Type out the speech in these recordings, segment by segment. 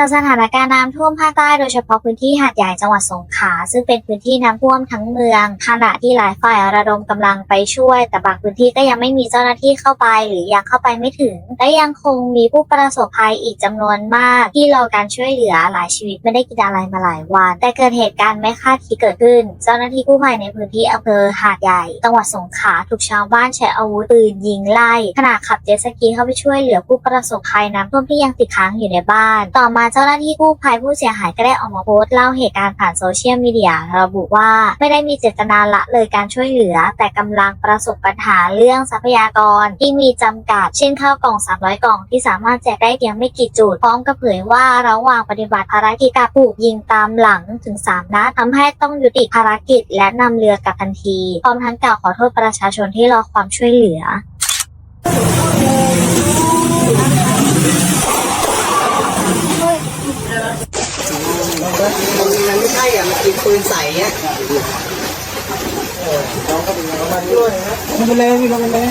จากสถานการณ์น้ำท่วมภาคใต้โดยเฉพาะพื้นที่หาดใหญ่จังหวัดสงขลาซึ่งเป็นพื้นที่น้ำท่วมทั้งเมือง ขณะที่หลายฝ่ายระดมกำลังไปช่วย แต่บางพื้นที่ก็ยังไม่มีเจ้าหน้าที่เข้าไป หรือยังเข้าไปไม่ถึง และยังคงมีผู้ประสบภัยอีกจำนวนมาก ที่รอการช่วยเหลือหลายชีวิตไม่ได้กินอะไรมาหลายวัน แต่เกิดเหตุการณ์ไม่คาดคิดเกิดขึ้น เจ้าหน้าที่กู้ภัยในพื้นที่อำเภอหาดใหญ่ จังหวัดสงขลาถูกชาวบ้านใช้อาวุธปืนยิงไล่ขณะขับเจ็ตสกีเข้าไปช่วยเหลือผู้ประสบภัยน้ำท่วมที่ยังติดค้างอยู่ในบ้าน ต่อมาเจ้าหน้าที่กู้ภัยผู้เสียหายก็ได้ออกมาโพสต์เล่าเหตุการณ์ผ่านโซเชียลมีเดียระบุว่าไม่ได้มีเจตนาละเลยการช่วยเหลือ แต่กำลังประสบปัญหาเรื่องทรัพยากรที่มีจำกัด เช่นข้าวกล่อง 300 กล่องที่สามารถแจกได้เพียงไม่กี่จุด พร้อมกับเผยว่าระหว่างปฏิบัติภารกิจการถูกยิงตามหลังถึง 3 นัดทำให้ต้องยุติภารกิจและนำเรือกลับทันที พร้อมทั้งกล่าวขอโทษประชาชนที่รอความช่วยเหลือ ปืนใส่เงี้ยลงไปเลยพี่ลงไปเลย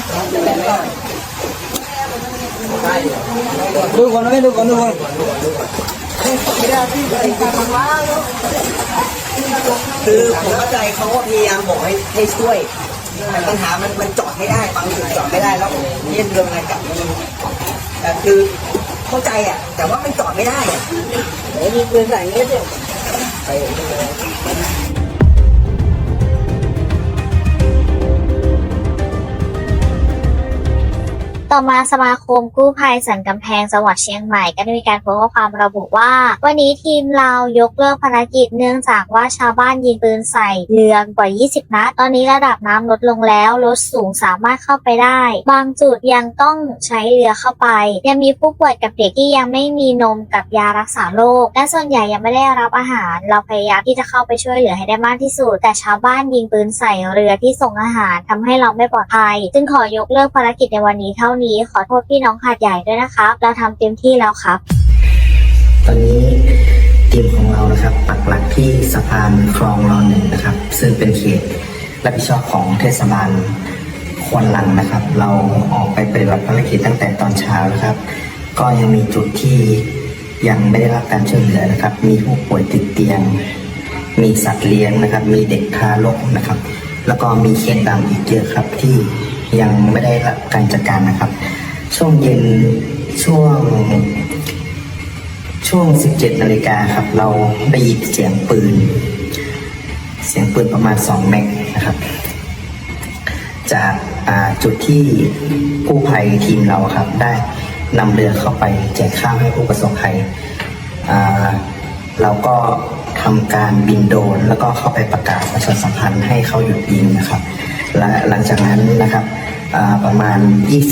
ดูก่อนนะดูก่อนดูก่อนคือผมเข้าใจเขาพยายามบอกให้ให้ช่วย แต่ปัญหามันมันจอดไม่ได้บางจุดจอดไม่ได้แล้วเย็นเรื่องอะไรกับมันแต่คือเข้าใจอะ แต่ว่ามันจอดไม่ได้อะเดี๋ยวมีปืนใส่เงี้ยสิไป ต่อมาสมาคมกู้ภัยสันกำแพงจังหวัดเชียงใหม่ก็ได้มีการโพสต์ข้อความระบุว่า วันนี้ทีมเรายกเลิกภารกิจเนื่องจากว่าชาวบ้านยิงปืนใส่เรือกว่า 20 นัด ตอนนี้ระดับน้ำลดลงแล้วรถสูงสามารถเข้าไปได้ บางจุดยังต้องใช้เรือเข้าไป ยังมีผู้ป่วยกับเด็กที่ยังไม่มีนมกับยารักษาโรคและส่วนใหญ่ยังไม่ได้รับอาหาร เราพยายามที่จะเข้าไปช่วยเหลือให้ได้มากที่สุด แต่ชาวบ้านยิงปืนใส่เรือที่ส่งอาหารทำให้เราไม่ปลอดภัย จึงขอยกเลิกภารกิจในวันนี้เท่านี้ขอโทษพี่น้องหาดใหญ่ด้วยนะครับ เราทำเต็มที่แล้วครับ ตอนนี้ทีมของเรานะครับปักหลักที่สะพานคลองรอหนึ่งนะครับ ซึ่งเป็นเขตรับผิดชอบของเทศบาลควนลังนะครับ เราออกไปปฏิบัติภารกิจตั้งแต่ตอนเช้านะครับ ก็ยังมีจุดที่ยังไม่ได้รับการช่วยเหลือนะครับ มีผู้ป่วยติดเตียง มีสัตว์เลี้ยงนะครับ มีเด็กทารกนะครับ แล้วก็มีเคสดำอีกเยอะครับที่ ยังไม่ได้รับการจัดการนะครับ ช่วงเย็นช่วง ช่วง 17นาฬิกาครับ เราได้ยินเสียงปืน เสียงปืนประมาณ2เมกนะครับ จากจุดที่กู้ภัยทีมเราครับ ได้นำเรือเข้าไปแจกข้าวให้ผู้ประสบภัยเราก็ทำการบินโดรนแล้วก็เข้าไปประกาศประชาสัมพันธ์ให้เขาหยุดยิงนะครับ หลังจากนั้นนะครับประมาณ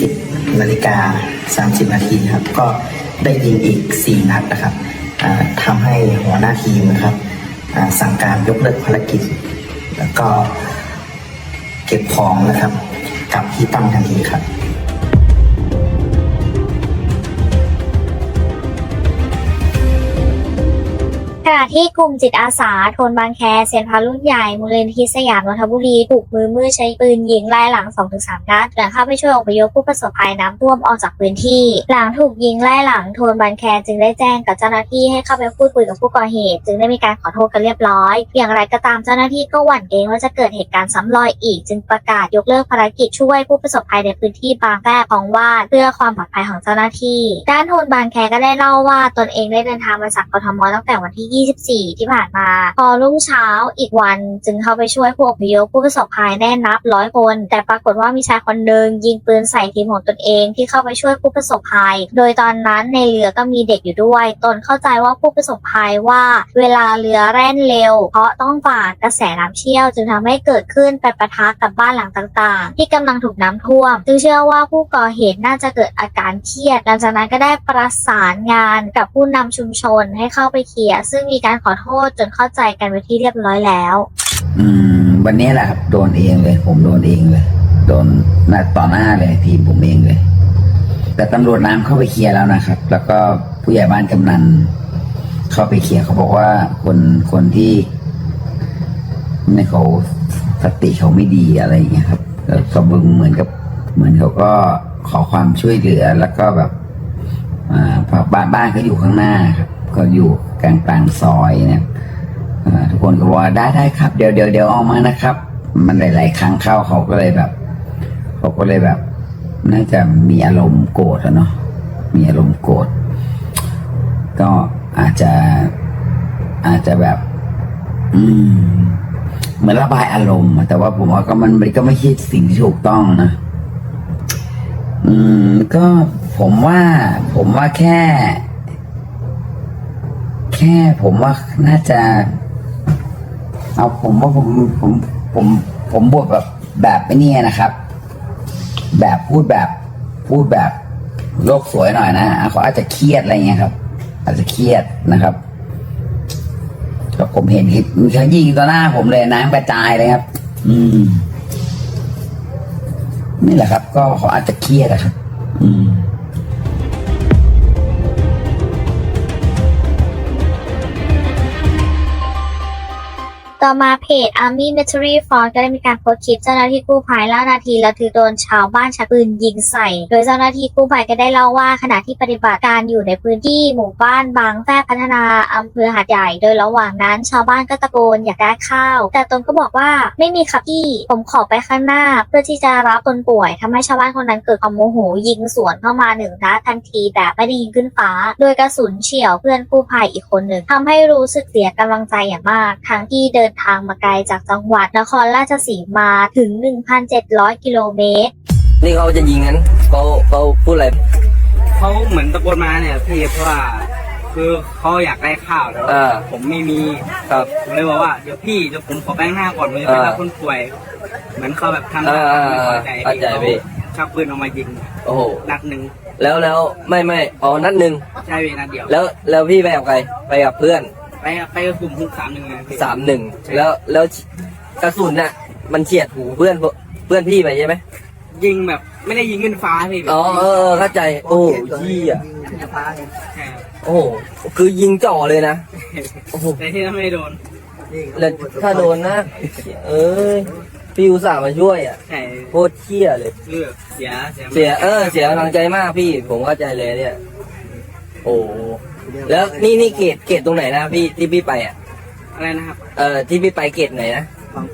20นาฬิกา 30 นาทีครับ ก็ได้ยิงอีก 4 นัดนะครับทำให้หัวหน้าทีมนะครับสั่งการยกเลิกภารกิจ แล้วก็เก็บของนะครับ กับที่ตั้งทันทีครับ ขณะที่กลุ่มจิตอาสาทนบางแคเซนพารุ่นใหญ่มูลนิธิสยามนนทบุรีถูกมือมือใช้ปืนยิงไล่หลัง 2-3 นัดหลังเข้าไปช่วยอพยพผู้ประสบภัยน้ำท่วมออกจากพื้นที่ หลังถูกยิงไล่หลังทนบางแคจึงได้แจ้งกับเจ้าหน้าที่ให้เข้าไปพูดคุยกับผู้ก่อเหตุ จึงได้มีการขอโทษกันเรียบร้อย อย่างไรก็ตามเจ้าหน้าที่ก็หวั่นเกรงว่าจะเกิดเหตุการณ์ซ้ำรอยอีก จึงประกาศยกเลิกภารกิจช่วยผู้ประสบภัยในพื้นที่บางแพรของวาเพื่อความปลอดภัยของเจ้าหน้าที่ ด้านทนบางแคก็ได้เล่าว่าตนเองได้เดินทางมาจากกทมตั้งแต่วันที่24 ที่ผ่านมา พอรุ่งเช้าอีกวันจึงเข้าไปช่วยผู้อพยพผู้ประสบภัยแน่นับร้อยคน แต่ปรากฏว่ามีชายคนหนึ่งยิงปืนใส่ทีมของตนเองที่เข้าไปช่วยผู้ประสบภัย โดยตอนนั้นในเรือก็มีเด็กอยู่ด้วย ตนเข้าใจว่าผู้ประสบภัยว่า เวลาเรือแล่นเร็ว เพราะต้องฝ่ากระแสน้ำเชี่ยว จึงทำให้เกิดขึ้นไปประทะกับบ้านหลังต่างๆ ที่กำลังถูกน้ำท่วม จึงเชื่อว่าผู้ก่อเหตุน่าจะเกิดอาการเครียด หลังจากนั้นก็ได้ประสานงานกับผู้นำชุมชนให้เข้าไปเคลียร์ซึ่งมีการขอโทษจนเข้าใจกันไปที่เรียบร้อยแล้ว อืม วันนี้แหละครับโดนเองเลย ผมโดนเองเลย โดนหน้าต่อหน้าเลยทีมผมเองเลย แต่ตำรวจน้ำเข้าไปเคลียร์แล้วนะครับ แล้วก็ผู้ใหญ่บ้านกำนันเข้าไปเคลียร์เขาบอกว่าคนคนที่ในเขาสติเขาไม่ดีอะไรอย่างเงี้ยครับเขาบึงเหมือนกับ เหมือนเขาก็ขอความช่วยเหลือแล้วก็แบบอ่าบ้านบ้านเขาอยู่ข้างหน้าครับ ก็อยู่กลางกลางๆซอยเนี่ยทุกคนก็บอกว่าได้ได้ครับ เดี๋ยวเดี๋ยวเดี๋ยวออกมานะครับ มันหลาย ๆ ครั้งเข้าเขาก็เลยแบบเขาก็เลยแบบ น่าจะมีอารมณ์โกรธอะเนาะมีอารมณ์โกรธก็อาจจะอาจจะแบบ อืมเหมือนระบายอารมณ์แต่ว่าผมว่าก็มันมันก็ไม่ใช่สิ่งที่ถูกต้องนะอืมก็ผมว่าผมว่าแค่ แค่ผมว่าน่าจะ เอาผมว่าผมผมผมผมบวกแบบแบบไอ้นี่นะครับ แบบพูดแบบพูดแบบโลกสวยหน่อยนะเขาอาจจะเครียดอะไรเงี้ยครับ อาจจะเครียดนะครับก็ผมเห็นคลิปเขายิงต่อหน้าผมเลยน้ำกระจายเลยครับ อืม นี่แหละครับ ก็เขาอาจจะเครียดอะครับ อืม ต่อมาเพจ Army Military Force ก็ได้มีการโพสต์คลิปเจ้าหน้าที่กู้ภัยล่านาทีระทึกโดนชาวบ้านชักปืนยิงใส่ โดยเจ้าหน้าที่กู้ภัยก็ได้เล่าว่าขณะที่ปฏิบัติการอยู่ในพื้นที่หมู่บ้านบางแฝกพัฒนาอำเภอหาดใหญ่ โดยระหว่างนั้นชาวบ้านก็ตะโกนอยากได้ข้าว แต่ตนก็บอกว่าไม่มีครับพี่ผมขอไปข้างหน้า เพื่อที่จะรับคนป่วยทำให้ชาวบ้านคนนั้นเกิดความโมโหยิงสวนเข้ามาหนึ่งนัดทันทีแบบไม่ได้ยิงขึ้นฟ้า โดยกระสุนเฉี่ยวเพื่อนกู้ภัยอีกคนหนึ่งทำให้รู้สึกเสียกำลังใจอย่างมากทั้งที่เดินทางมาไกลจากจังหวัดนครราชสีมาถึง 1,700 กิโลเมตร นี่เขาจะยิงกันเขาเขาพูดอะไรเขาเหมือนตะโกนมาเนี่ยพี่เพราะว่าคือเขาอยากได้ข้าวแต่ว่าอ่าผมไม่มีครับผมเลยบอกว่าเดี๋ยวพี่เดี๋ยวผมขอแป้งหน้าก่อนเลยไปอ่ารับคนป่วย เหมือนเขาแบบทำอ่าอ่าไม่พอใจเข้าใจพี่ชักปืนออกมายิงโอ้โหนัดหนึ่งแล้วแล้วไม่ไม่อ๋อนัดหนึ่งใช่เวนัดเดียวแล้วแล้วพี่ไปกับใครไปกับเพื่อน ไปไปกับกลุ่มฮุกสามหนึ่งเลยพี่สามหนึ่งแล้วแล้วกระสุนน่ะ มันเฉียดหูเพื่อนเพื่อนพี่ไปใช่ไหมยิงแบบไม่ได้ยิงขึ้นฟ้าพี่แบบอ๋อเออเออเข้าใจ โอ้ยี่อะใช่โอ้โหคือยิงจ่อเลยนะโอ้โหแต่ที่นั่นไม่โดนแล้วถ้าโดนนะ เอ้ยพี่อุตส่าห์มาช่วยอะใช่โคตรเชี่ยเลยเลือกเสียเสียเสียเออเสียกำลังใจมากพี่ ผมเข้าใจเลยเนี่ย โอ้ แล้วนี่นี่เกตเกตตรงไหนนะพี่ที่พี่ไปอะ อะไรนะครับเอ่อที่พี่ไปเกตไหนนะ บาง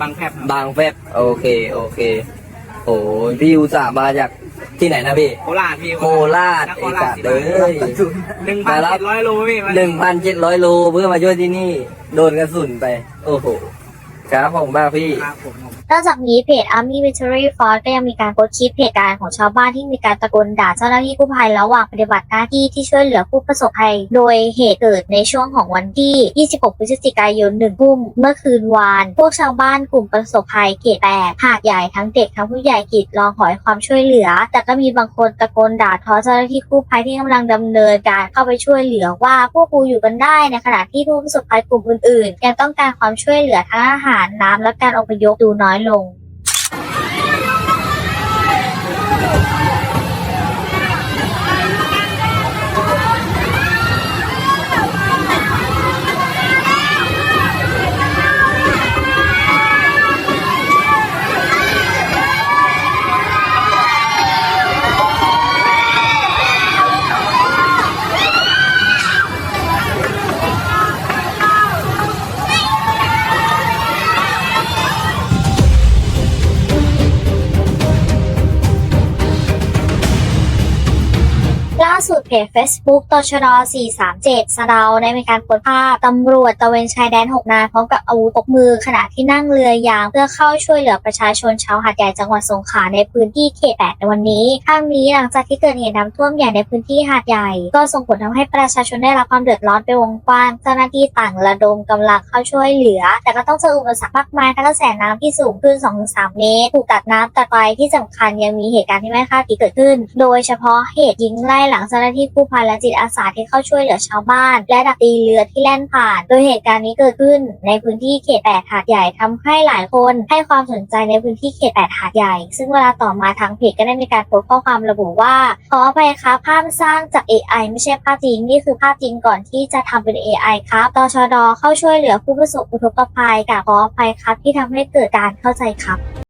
บางแพบครับบางแฟบโอเคโอเค โอ้พี่อุตส่าห์มาจากที่ไหนนะพี่ โคราชพี่โคราชนคไอ้รราสัชตว์เอ้ยหนึ่งพันเจ็ดร้อยโลพี่มาหนึ่งพันเจ็ดร้อยโลเพื่อมาช่วยที่นี่ โดนกระสุนไป โอ้โห ครับผมมากพี่ ครับผมนอกจากนี้เพจ Army Military Force ก็ยังมีการโพสต์คลิปเหตุการณ์ของชาวบ้านที่มีการตะโกนด่าเจ้าหน้าที่กู้ภัยระหว่างปฏิบัติหน้าที่ที่ช่วยเหลือผู้ประสบภัย โดยเหตุเกิดในช่วงของวันที่ 26 พฤศจิกายน 1 ทุ่มเมื่อคืนวาน พวกชาวบ้านกลุ่มประสบภัยเขตแปดหาดใหญ่ทั้งเด็กทั้งผู้ใหญ่กรีดร้องขอให้ความช่วยเหลือ แต่ก็มีบางคนตะโกนด่าทอเจ้าหน้าที่กู้ภัยที่กำลังดำเนินการเข้าไปช่วยเหลือว่าพวกกูอยู่กันได้ในขณะที่ผู้ประสบภัยกลุ่มอื่นๆยังต้องการความช่วยเหลือทั้งอาหารน้ำและการอพยพดูน้อยลง จ Facebook ตชด437 สะเดาได้มีการโพสต์ภาพตำรวจตะเวนชายแดน 6 นายพร้อมกับอาวุธครบมือขณะที่นั่งเรือยาง เพื่อเข้าช่วยเหลือประชาชนชาวหาดใหญ่จังหวัดสงขลาในพื้นที่เขต 8 ในวันนี้ทั้งนี้หลังจากที่เกิดเหตุน้ำท่วมใหญ่ในพื้นที่หาดใหญ่ ก็ส่งผลทำให้ประชาชนได้รับความเดือดร้อนเป็นวงกว้าง เจ้าหน้าที่ต่างระดมกำลังเข้าช่วยเหลือ แต่ก็ต้องเจออุปสรรคมากมายทั้งกระแสน้ำที่สูงขึ้น 2-3 เมตร ถูกตัดน้ำตัดไฟที่สำคัญยังมีเหตุการณ์ที่ไม่คาดคิดเกิดขึ้น โดยเฉพาะเหตุยิงไล่หลังเจ้าหน้าที่กู้ภัยและจิตอาสาที่เข้าช่วยเหลือชาวบ้าน และดับตีเรือที่แล่นผ่าน โดยเหตุการณ์นี้เกิดขึ้นในพื้นที่เขตแปดหาดใหญ่ทำให้หลายคนให้ความสนใจในพื้นที่เขตแปดหาดใหญ่ ซึ่งเวลาต่อมาทางเพจก็ได้มีการโพสต์ข้อความระบุว่าขออภัยครับภาพสร้างจาก AI ไม่ใช่ภาพจริงนี่คือภาพจริงก่อนที่จะทำเป็น AI ครับตชดเข้าช่วยเหลือผู้ประสบอุทกภัยกับขออภัยครับที่ทำให้เกิดการเข้าใจครับ